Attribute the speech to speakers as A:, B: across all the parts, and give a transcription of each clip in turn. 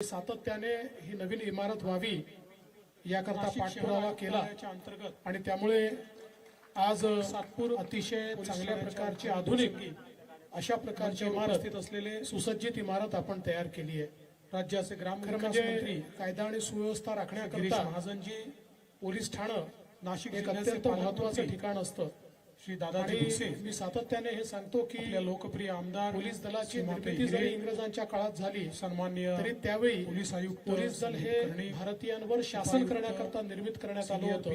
A: सातत्याने ही नवीन इमारत व्हावी याकरता पाठपुरावा केला. आणि त्यामुळे आज सातपूर अतिशय चांगल्या प्रकारची आधुनिक अशा प्रकारची इमारत असलेले सुसज्जित इमारत आपण तयार केली आहे.
B: राज्याचे ग्राम कर्मचारी
A: म्हणजे कायदा आणि सुव्यवस्था राखण्याकरता
B: महाजनजी
A: पोलीस ठाणं
B: नाशिक
A: एक अत्यंत महत्वाचं ठिकाण असतं.
B: श्री दादाजी भुसे.
A: मी सातत्याने हे सांगतो की
B: आपल्या लोकप्रिय आमदार
A: पोलीस दलाची निर्मिती जरी इंग्रजांच्या काळात झाली.
B: सन्मान्य
A: तरी त्यावेळी
B: पोलीस आयुक्त
A: पोलीस दल हे भारतीयांवर शासन करण्याकरता निर्मित करण्यात आलं होतं.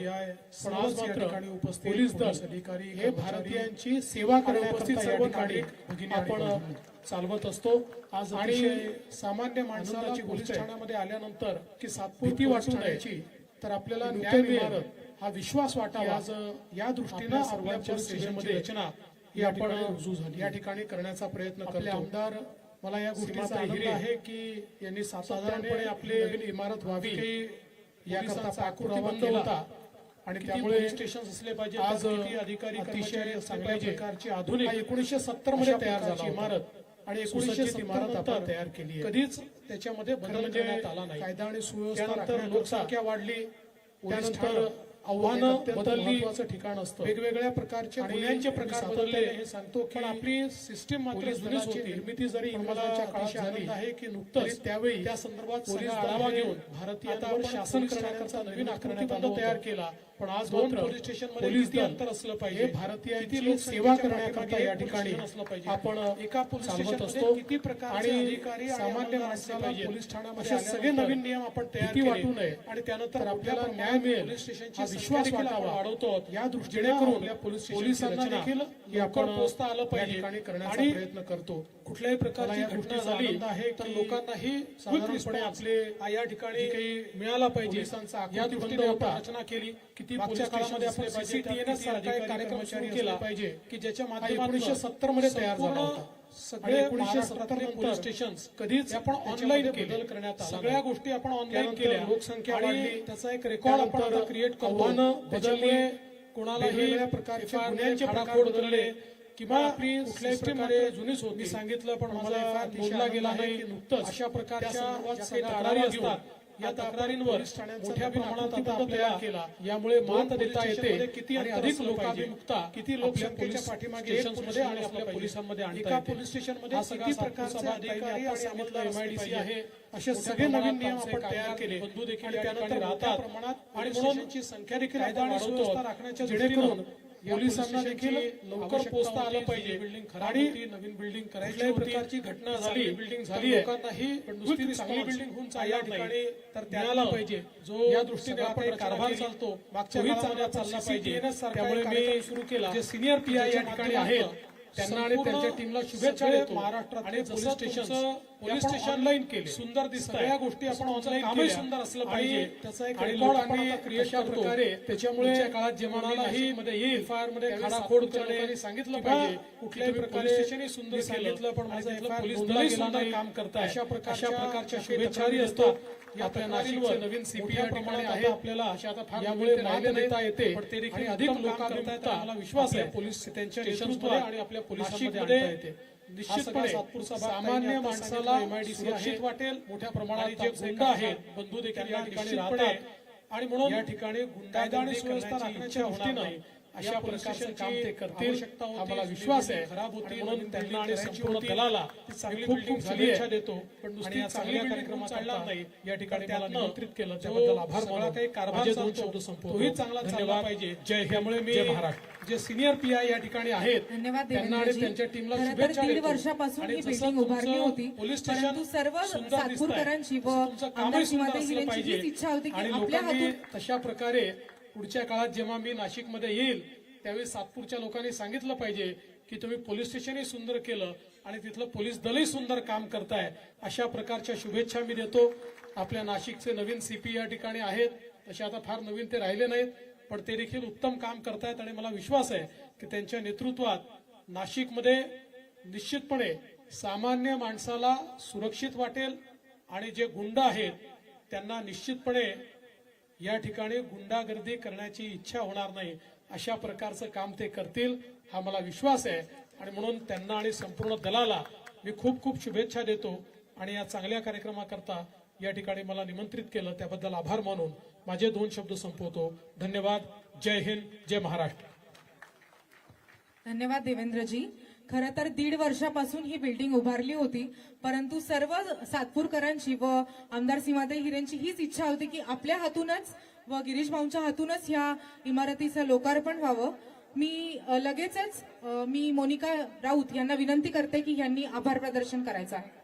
A: पण आज पोलीस दल
B: अधिकारी
A: हे भारतीयांची सेवा करण्याकरता
B: सर्व नागरिक
A: आपण चालवत असतो.
B: आज
A: आणि सामान्य
B: माणसाची
A: पोलीस ठाण्यामध्ये आल्यानंतर की
B: सातपुती वाटून
A: द्यायची. तर आपल्याला न्याय
B: मिळणार.
A: हा विश्वास वाटावा या दृष्टीने सर्वांच्या
B: सेवेमध्ये
A: म्हणजे
B: रचना
A: ही आपण
B: रुजू झाली.
A: या ठिकाणी करण्याचा प्रयत्न करतो.
B: आमदार
A: मला या गोष्टीचा आनंद आहे की यांनी साधारणपणे आपली नवीन इमारत व्हावी याकरता पाकूरबंद
B: होता
A: आणि त्यामुळे
B: स्टेशन असले पाहिजे
A: आज
B: अधिकारी
A: अतिशय चांगल्या प्रकारची आधुनिक एकोणीसशे
B: सत्तरमध्ये
A: तयार झाली इमारत. आणि एकोणीसशे
B: सत्तर
A: तयार केली
B: कधीच त्याच्यामध्ये बदल करण्यात आला नाही.
A: कायदा आणि सुव्यवस्था
B: लोकसंख्या वाढली
A: त्यानंतर आव्हानं बदलली. ठिकाण असतं.
B: वेगवेगळ्या प्रकारचे गुन्ह्यांचे प्रकार बदलले.
A: हे सांगतो की
B: आपली सिस्टीम मात्र जुनीच होती
A: निर्मिती जरी इंग्रजांच्या काळात झाली
B: आहे की नुकतंच
A: त्यावेळी
B: त्या संदर्भात
A: पोलीस
B: आढावा घेऊन भारतीय
A: शासन
B: करण्याचा
A: नवीन
B: आकृतीबद्ध
A: तयार केला. पण आज
B: दोन पोलीस स्टेशन
A: पोलीस
B: अंतर असलं पाहिजे. भारतीय
A: सेवा करण्याकरता या ठिकाणी आपण
B: एका पोलीस
A: चालवत असतो
B: किती
A: प्रकार
B: अधिकारी
A: सामान्य माणसाला पोलीस ठाण्यामध्ये
B: सगळे नवीन नियम आपण तयार
A: वाटू नये.
B: आणि त्यानंतर
A: आपल्याला न्याय मिळेल.
B: पोलीस स्टेशनची
A: विश्वास
B: वाढवतो.
A: या दृष्टीने करून पोलीस
B: पोलिसांना देखील
A: आपण
B: पोचता आलं पाहिजे.
A: करण्याचा प्रयत्न करतो.
B: कुठल्याही प्रकारची घटना झाली
A: आहे
B: तर लोकांनाही
A: साधारणपणे आपले
B: या ठिकाणी
A: काही
B: मिळाला पाहिजे. या दृष्टीने रचना केली
A: किती
B: ती कार्यक्रम केला
A: पाहिजे.
B: की ज्याच्या माध्यमातून
A: एकोणीसशे सत्तरमध्ये तयार झाला
B: सगळे एकोणीसशे
A: सत्तर
B: पोलीस स्टेशन
A: कधीच
B: आपण ऑनलाईन
A: बदल करण्यात
B: सगळ्या गोष्टी आपण ऑनलाईन केल्या.
A: लोकसंख्या
B: त्याचा एक रेकॉर्ड आपण क्रिएट करतो.
A: बदलले.
B: कोणालाही
A: प्रकारचे गुन्ह्यांचे प्रकार बदलले.
B: किंवा
A: आपली
B: कुठल्याही जुनीच होत सांगितलं पण
A: मला
B: बोलला गेला नाही.
A: नुकतंच
B: अशा प्रकारच्या असतात या तक्रारींवर मोठ्या प्रमाणात आपण
A: तयार केला
B: यामुळे मात देता येते
A: किती
B: अधिक लोकाभिमुक्ता
A: किती
B: लोक
A: लोकसंख्येच्या पाठीमागे मध्ये
B: आणि आपल्या पोलिसांमध्ये आणि
A: एका पोलीस स्टेशनमध्ये किती प्रकारचे अधिकारी आणि
B: आम्हाला
A: एमआयडीसी
B: आहे.
A: असे सगळे नवीन नियम आपण तयार केले.
B: बंधू देखील
A: त्यानंतर
B: राहतात आणि म्हणून
A: संख्या देखील
B: कायदा आणि सुव्यवस्था राखण्याच्या
A: जेणेकरून
B: पोलिसांना देखील लवकर पोहोचता आलं पाहिजे.
A: बिल्डिंग खराडी नवीन बिल्डिंग करायची
B: प्रकारची घटना झाली
A: बिल्डिंग झाली
B: लोकांनाही
A: नुसती चांगली बिल्डिंग होऊन
B: या ठिकाणी तर त्याला
A: पाहिजे.
B: जो
A: या दृष्टीने आपण
B: कारभार चालतो
A: मागच्या
B: चालला पाहिजे. त्यामुळे मी
A: सुरू केला.
B: जे सिनियर पीआय या ठिकाणी आहेत
A: त्यांना आणि त्यांच्या टीमला शुभेच्छा देतो.
B: महाराष्ट्रात
A: आणि
B: पोलीस स्टेशन पोलीस स्टेशन
A: केले.
B: सुंदर दिसत
A: या गोष्टी आपण ऑनलाईन
B: सुंदर असलं पाहिजे. त्याचा एक
A: प्रकारे
B: त्याच्यामुळे
A: काळात
B: जेवणालाही
A: मध्ये येईल आयमध्ये
B: खाडाखोड करणे
A: सांगितलं पाहिजे
B: कुठल्याही प्रकारे
A: स्टेशन सुंदर
B: सांगितलं पण
A: पोलीस
B: काम करता
A: अशा प्रकारच्या
B: शुभेच्छाही
A: असतात.
B: आता
A: नाशिकचे नवीन सीपी या ठिकाणी
B: आपल्याला यामुळे
A: मान्य
B: देता येते
A: पण ते देखील
B: अधिक
A: लोकांकरता
B: मला विश्वास आहे.
A: पोलीस त्यांच्या नेतृत्वात
B: आणि आपल्या पोलिसांमध्ये येते.
A: निश्चितपणे
B: सातपूरचा
A: सामान्य माणसाला सुरक्षित वाटेल.
B: मोठ्या प्रमाणात
A: जे गुंड आहेत
B: बंधू देखील या ठिकाणी राहतात. आणि म्हणून
A: या ठिकाणी गुंडाळदाणी
B: सुव्यवस्था राखण्याच्या दृष्टीनं अशा प्रकारचं काम ते करतील विश्वास आहे.
A: खराब होती
B: म्हणून त्यांना आणि संपूर्ण दलाला खूप खूप शुभेच्छा देतो.
A: पण नुसती
B: चांगल्या
A: कार्यक्रम
B: चालला
A: नाही
B: या ठिकाणी
A: त्याला
B: निमंत्रित केलं. त्याबद्दल आभार मला
A: काही कारभार म्हणजे
B: दोन शब्द
A: संपवतोही चांगला
B: झाला
A: पाहिजे.
B: जय
A: त्यामुळे मी
B: महाराष्ट्र.
A: जे सिनियर पी आय या ठिकाणी आहेत त्यांना आणि त्यांच्या टीमला शुभेच्छा देतो.
C: वर्षापासून ही बिल्डिंग उभारली होती
A: पोलीस
C: परंतु सर्व सातपूरकरांची व आमदार शिवाजी इच्छा होती
A: आणि
C: आपल्या हातून
A: तशा प्रकारे पुढच्या काळात जेव्हा मी नाशिकमध्ये येईल त्यावेळी सातपूरच्या लोकांनी सांगितलं पाहिजे की तुम्ही पोलीस स्टेशनही सुंदर केलं आणि तिथलं पोलीस दलही सुंदर काम करताय. अशा प्रकारच्या शुभेच्छा मी देतो. आपल्या नाशिकचे नवीन सीपी या ठिकाणी आहेत. तसे आता फार नवीन ते राहिले नाहीत पण ते देखील उत्तम काम करतायत आणि मला विश्वास आहे की त्यांच्या नेतृत्वात नाशिकमध्ये निश्चितपणे सामान्य माणसाला सुरक्षित वाटेल आणि जे गुंड आहेत त्यांना निश्चितपणे या ठिकाणी गुंडागर्दी करण्याची
B: इच्छा होणार नाही. अशा प्रकारचं काम ते करतील हा मला विश्वास आहे. आणि म्हणून त्यांना आणि संपूर्ण दलाला मी खूप खूप शुभेच्छा देतो. आणि या चांगल्या कार्यक्रमाकरता या ठिकाणी मला निमंत्रित केलं त्याबद्दल आभार मानून माझे दोन शब्द संपवतो. धन्यवाद. जय हिंद. जय महाराष्ट्र.
C: धन्यवाद देवेंद्रजी. खरं तर दीड वर्षापासून ही बिल्डिंग उभारली होती. परंतु सर्व सातपूरकरांची व आमदार सीमाताई हिरेंची हीच इच्छा होती की आपल्या हातूनच व गिरीश भाऊंच्या हातूनच ह्या इमारतीचं लोकार्पण व्हावं. मी लगेचच मी मोनिका राऊत यांना विनंती करते की यांनी आभार प्रदर्शन करायचं आहे.